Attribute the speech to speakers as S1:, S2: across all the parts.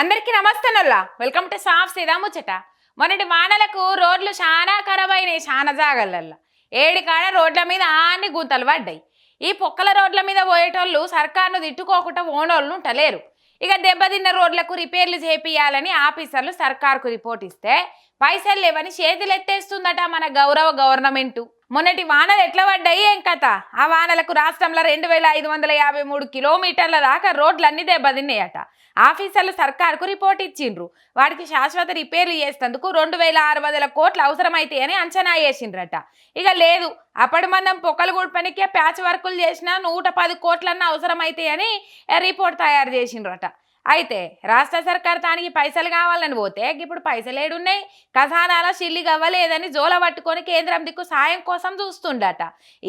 S1: అందరికీ నమస్తేనల్లా welcome to సాఫ్ సీదా ముచ్చట. మొన్నటి వానలకు రోడ్లు చాలా ఖరాబ్ అయినాయి చాలా జాగలల్లో. ఏడి కాడ రోడ్ల మీద ఆన్ని గుంతలు పడ్డాయి. ఈ పొక్కల రోడ్ల మీద పోయేటోళ్ళు సర్కార్ను తిట్టుకోకుండా ఓనోళ్ళు ఉంటలేరు. ఇక దెబ్బతిన్న రోడ్లకు రిపేర్లు చేపియాలని ఆఫీసర్లు సర్కార్కు రిపోర్ట్ ఇస్తే పైసలు లేవని చేతులు ఎత్తేస్తుందట మన గౌరవ గవర్నమెంటు. మొన్నటి వానలు ఎట్లా పడ్డాయి ఏం కథ? ఆ వానలకు రాష్ట్రంలో రెండు వేల ఐదు వందల యాభై మూడు కిలోమీటర్ల దాకా రోడ్లన్నీ దెబ్బతిన్నాయట. ఆఫీసర్లు సర్కార్కు రిపోర్ట్ ఇచ్చిండ్రు. వాటికి శాశ్వత రిపేర్లు చేసేందుకు రెండు వేల ఆరు వందల కోట్లు అవసరమైతాయని అంచనా వేసిండ్రట. ఇక లేదు అప్పటి మందం పొక్కలు పనికే ప్యాచ్ వర్కులు చేసినా నూట పది కోట్లన్నా అవసరమైతాయని రిపోర్ట్ తయారు చేసిండ్రట. అయితే రాష్ట్ర సర్కార్ తానికి పైసలు కావాలని పోతే ఇప్పుడు పైసలు ఏడున్నాయి. ఖజానాల చిల్లి అవ్వలేదని జోల పట్టుకొని కేంద్రం దిక్కు సాయం కోసం చూస్తుండట.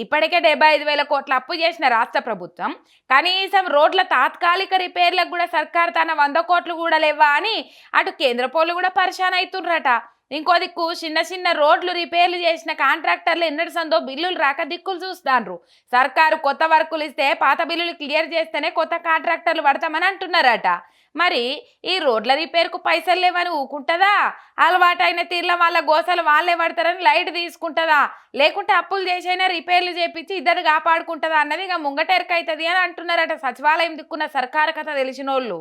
S1: ఇప్పటికే డెబ్బై ఐదు వేల కోట్ల అప్పు చేసిన రాష్ట్ర ప్రభుత్వం కనీసం రోడ్ల తాత్కాలిక రిపేర్లకు కూడా సర్కార్ తన వంద కోట్లు కూడా లేవా అని అటు కేంద్ర పోలు కూడా పరిశాన్ అవుతుండ్రట ఇంకో దిక్కు చిన్న చిన్న రోడ్లు రిపేర్లు చేసిన కాంట్రాక్టర్లు ఎన్నటి సందో బిల్లులు రాక దిక్కులు చూస్తాండ్రు. సర్కారు కొత్త వర్కులు ఇస్తే పాత బిల్లులు క్లియర్ చేస్తేనే కొత్త కాంట్రాక్టర్లు పడతామని అంటున్నారట. మరి ఈ రోడ్ల రిపేర్కు పైసలు లేవని ఊకుంటుందా? అలవాటైన తీర్ల వాళ్ళ గోసలు వాళ్ళే పడతారని లైట్ తీసుకుంటుందా? లేకుంటే అప్పులు చేసైనా రిపేర్లు చేపించి ఇద్దరు కాపాడుకుంటుందా అన్నది ఇక ముంగటెరకైతుంది అని అంటున్నారట సచివాలయం దిక్కున్న సర్కారు కథ తెలిసిన వాళ్ళు